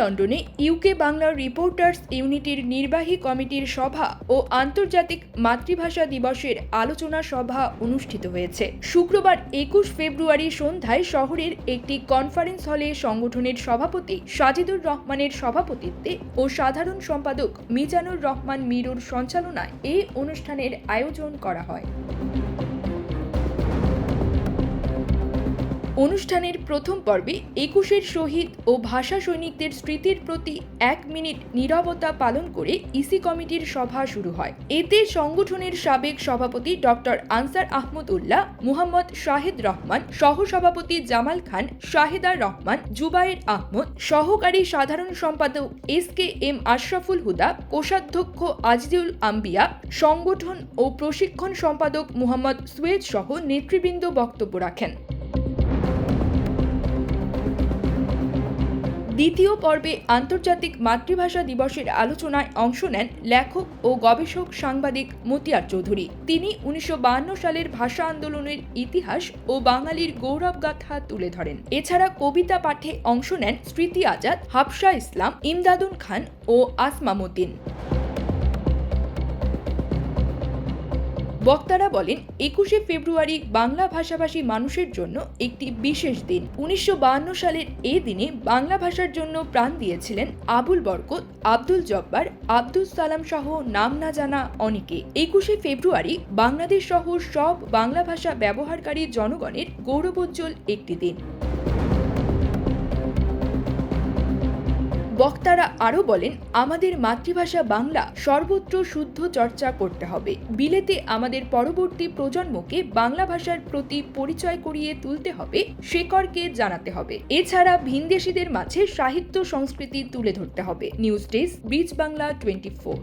লন্ডনে UK Bangla reporters ইউনিটির নির্বাহী কমিটির সভা ও আন্তর্জাতিক মাতৃভাষা দিবসের আলোচনা সভা অনুষ্ঠিত হয়েছে। শুক্রবার একুশ ফেব্রুয়ারি সন্ধ্যায় শহরের একটি কনফারেন্স হলে সংগঠনের সভাপতি সাজিদুর রহমানের সভাপতিত্বে ও সাধারণ সম্পাদক মিজানুর রহমান মিরুর সঞ্চালনায় এই অনুষ্ঠানের আয়োজন করা হয়। অনুষ্ঠানের প্রথম পর্বে একুশের শহীদ ও ভাষা সৈনিকদের স্মৃতির প্রতি এক মিনিট নীরবতা পালন করে ইসি কমিটির সভা শুরু হয়। এতে সংগঠনের সাবেক সভাপতি ডক্টর আনসার আহমদ উল্লাহ মুহাম্মদ শাহেদ রহমান, সহসভাপতি জামাল খান শাহেদা রহমান, জুবায়ের আহমদ, সহকারী সাধারণ সম্পাদক S K M Ashraful Huda, কোষাধ্যক্ষ আজিজুল আম্বিয়া, সংগঠন ও প্রশিক্ষণ সম্পাদক মুহাম্মদ সুয়েদ সহ নেতৃবৃন্দ বক্তব্য রাখেন। দ্বিতীয় পর্বে আন্তর্জাতিক মাতৃভাষা দিবসের আলোচনায় অংশ নেন লেখক ও গবেষক সাংবাদিক মতিয়ার চৌধুরী। তিনি উনিশশো সালের ভাষা আন্দোলনের ইতিহাস ও বাঙালির গৌরবগাথা তুলে ধরেন। এছাড়া কবিতা পাঠে অংশ নেন স্মৃতি আজাদ, হাফসা ইসলাম, ইমদাদুন খান ও আসমামুদ্দিন বক্তারা বলেন, একুশে ফেব্রুয়ারি বাংলা ভাষাভাষী মানুষের জন্য একটি বিশেষ দিন। উনিশশো বায়ান্ন সালের এই দিনে বাংলা ভাষার জন্য প্রাণ দিয়েছিলেন আবুল বরকত, আব্দুল জব্বার, আব্দুল সালাম সহ নাম না জানা অনেকে। একুশে ফেব্রুয়ারি বাংলাদেশ সহ সব বাংলা ভাষা ব্যবহারকারী জনগণের গৌরবোজ্জ্বল একটি দিন। বক্তারা আরও বলেন, আমাদের মাতৃভাষা বাংলা সর্বত্র শুদ্ধ চর্চা করতে হবে। বিলেতে আমাদের পরবর্তী প্রজন্মকে বাংলা ভাষার প্রতি পরিচয় করিয়ে তুলতে হবে শেকরকে জানাতে হবে। এছাড়া ভিনদেশীদের মাঝে সাহিত্য সংস্কৃতি তুলে ধরতে হবে। News desk bridge Bangla twenty four.